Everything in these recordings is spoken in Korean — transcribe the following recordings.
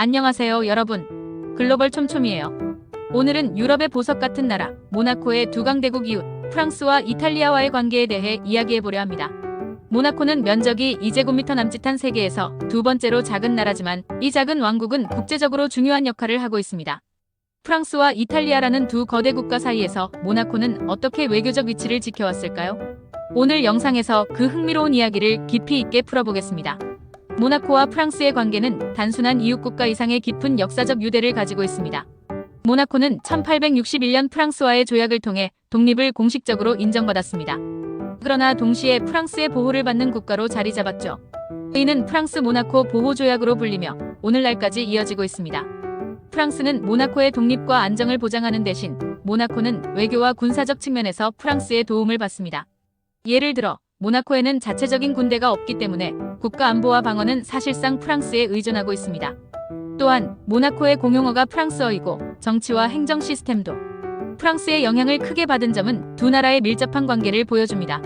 안녕하세요, 여러분. 글로벌 촘촘이에요. 오늘은 유럽의 보석 같은 나라, 모나코의 두 강대국 이웃, 프랑스와 이탈리아와의 관계에 대해 이야기해보려 합니다. 모나코는 면적이 2제곱미터 남짓한 세계에서 두 번째로 작은 나라지만 이 작은 왕국은 국제적으로 중요한 역할을 하고 있습니다. 프랑스와 이탈리아라는 두 거대 국가 사이에서 모나코는 어떻게 외교적 위치를 지켜왔을까요? 오늘 영상에서 그 흥미로운 이야기를 깊이 있게 풀어보겠습니다. 모나코와 프랑스의 관계는 단순한 이웃국가 이상의 깊은 역사적 유대를 가지고 있습니다. 모나코는 1861년 프랑스와의 조약을 통해 독립을 공식적으로 인정받았습니다. 그러나 동시에 프랑스의 보호를 받는 국가로 자리 잡았죠. 이는 프랑스 모나코 보호 조약으로 불리며 오늘날까지 이어지고 있습니다. 프랑스는 모나코의 독립과 안정을 보장하는 대신 모나코는 외교와 군사적 측면에서 프랑스의 도움을 받습니다. 예를 들어 모나코에는 자체적인 군대가 없기 때문에 국가 안보와 방어는 사실상 프랑스에 의존하고 있습니다. 또한 모나코의 공용어가 프랑스어이고 정치와 행정 시스템도 프랑스의 영향을 크게 받은 점은 두 나라의 밀접한 관계를 보여줍니다.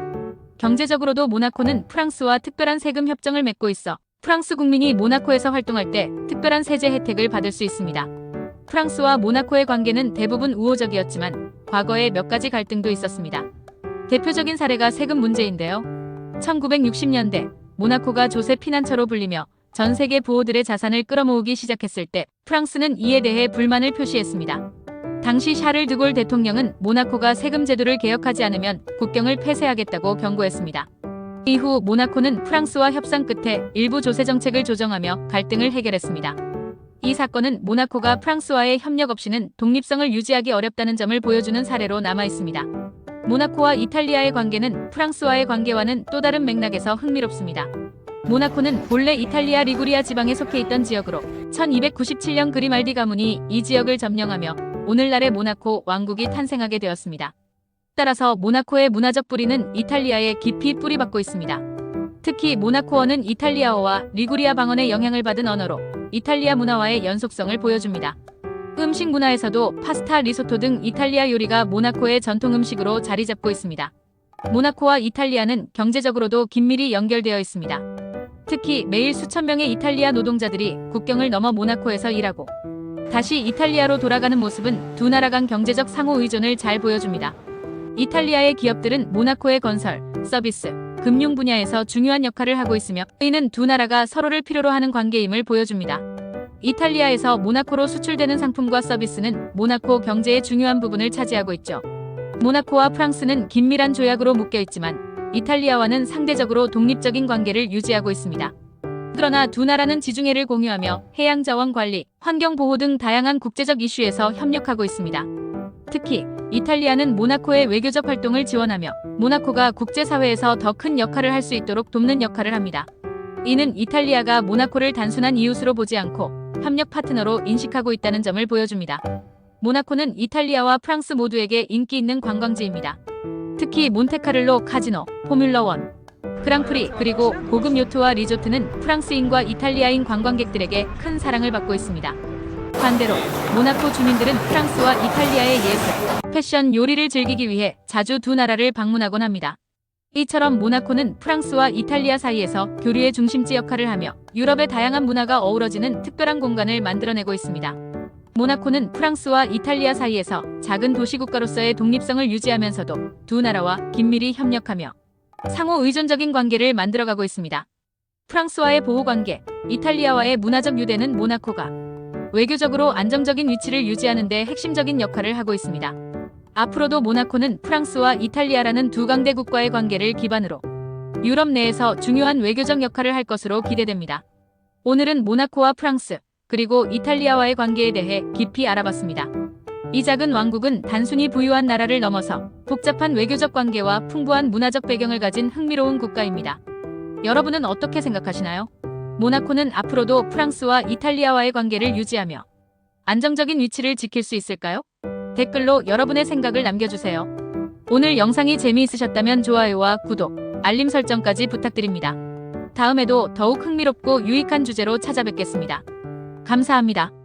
경제적으로도 모나코는 프랑스와 특별한 세금 협정을 맺고 있어 프랑스 국민이 모나코에서 활동할 때 특별한 세제 혜택을 받을 수 있습니다. 프랑스와 모나코의 관계는 대부분 우호적이었지만 과거에 몇 가지 갈등도 있었습니다. 대표적인 사례가 세금 문제인데요. 1960년대 모나코가 조세 피난처로 불리며 전 세계 부호들의 자산을 끌어모으기 시작했을 때 프랑스는 이에 대해 불만을 표시했습니다. 당시 샤를 드골 대통령은 모나코가 세금 제도를 개혁하지 않으면 국경을 폐쇄하겠다고 경고했습니다. 이후 모나코는 프랑스와 협상 끝에 일부 조세 정책을 조정하며 갈등을 해결했습니다. 이 사건은 모나코가 프랑스와의 협력 없이는 독립성을 유지하기 어렵다는 점을 보여주는 사례로 남아 있습니다. 모나코와 이탈리아의 관계는 프랑스와의 관계와는 또 다른 맥락에서 흥미롭습니다. 모나코는 본래 이탈리아 리구리아 지방에 속해 있던 지역으로 1297년 그리말디 가문이 이 지역을 점령하며 오늘날의 모나코 왕국이 탄생하게 되었습니다. 따라서 모나코의 문화적 뿌리는 이탈리아에 깊이 뿌리박고 있습니다. 특히 모나코어는 이탈리아어와 리구리아 방언의 영향을 받은 언어로 이탈리아 문화와의 연속성을 보여줍니다. 음식 문화에서도 파스타, 리소토 등 이탈리아 요리가 모나코의 전통 음식으로 자리 잡고 있습니다. 모나코와 이탈리아는 경제적으로도 긴밀히 연결되어 있습니다. 특히 매일 수천 명의 이탈리아 노동자들이 국경을 넘어 모나코에서 일하고 다시 이탈리아로 돌아가는 모습은 두 나라 간 경제적 상호 의존을 잘 보여줍니다. 이탈리아의 기업들은 모나코의 건설, 서비스, 금융 분야에서 중요한 역할을 하고 있으며 이는 두 나라가 서로를 필요로 하는 관계임을 보여줍니다. 이탈리아에서 모나코로 수출되는 상품과 서비스는 모나코 경제의 중요한 부분을 차지하고 있죠. 모나코와 프랑스는 긴밀한 조약으로 묶여 있지만 이탈리아와는 상대적으로 독립적인 관계를 유지하고 있습니다. 그러나 두 나라는 지중해를 공유하며 해양 자원 관리, 환경 보호 등 다양한 국제적 이슈에서 협력하고 있습니다. 특히 이탈리아는 모나코의 외교적 활동을 지원하며 모나코가 국제사회에서 더 큰 역할을 할 수 있도록 돕는 역할을 합니다. 이는 이탈리아가 모나코를 단순한 이웃으로 보지 않고 협력 파트너로 인식하고 있다는 점을 보여줍니다. 모나코는 이탈리아와 프랑스 모두에게 인기 있는 관광지입니다. 특히 몬테카를로 카지노, 포뮬러1, 그랑프리 그리고 고급 요트와 리조트는 프랑스인과 이탈리아인 관광객들에게 큰 사랑을 받고 있습니다. 반대로 모나코 주민들은 프랑스와 이탈리아의 예술, 패션, 요리를 즐기기 위해 자주 두 나라를 방문하곤 합니다. 이처럼 모나코는 프랑스와 이탈리아 사이에서 교류의 중심지 역할을 하며 유럽의 다양한 문화가 어우러지는 특별한 공간을 만들어내고 있습니다. 모나코는 프랑스와 이탈리아 사이에서 작은 도시국가로서의 독립성을 유지하면서도 두 나라와 긴밀히 협력하며 상호 의존적인 관계를 만들어가고 있습니다. 프랑스와의 보호관계, 이탈리아와의 문화적 유대는 모나코가 외교적으로 안정적인 위치를 유지하는 데 핵심적인 역할을 하고 있습니다. 앞으로도 모나코는 프랑스와 이탈리아라는 두 강대국과의 관계를 기반으로 유럽 내에서 중요한 외교적 역할을 할 것으로 기대됩니다. 오늘은 모나코와 프랑스, 그리고 이탈리아와의 관계에 대해 깊이 알아봤습니다. 이 작은 왕국은 단순히 부유한 나라를 넘어서 복잡한 외교적 관계와 풍부한 문화적 배경을 가진 흥미로운 국가입니다. 여러분은 어떻게 생각하시나요? 모나코는 앞으로도 프랑스와 이탈리아와의 관계를 유지하며 안정적인 위치를 지킬 수 있을까요? 댓글로 여러분의 생각을 남겨주세요. 오늘 영상이 재미있으셨다면 좋아요와 구독, 알림 설정까지 부탁드립니다. 다음에도 더욱 흥미롭고 유익한 주제로 찾아뵙겠습니다. 감사합니다.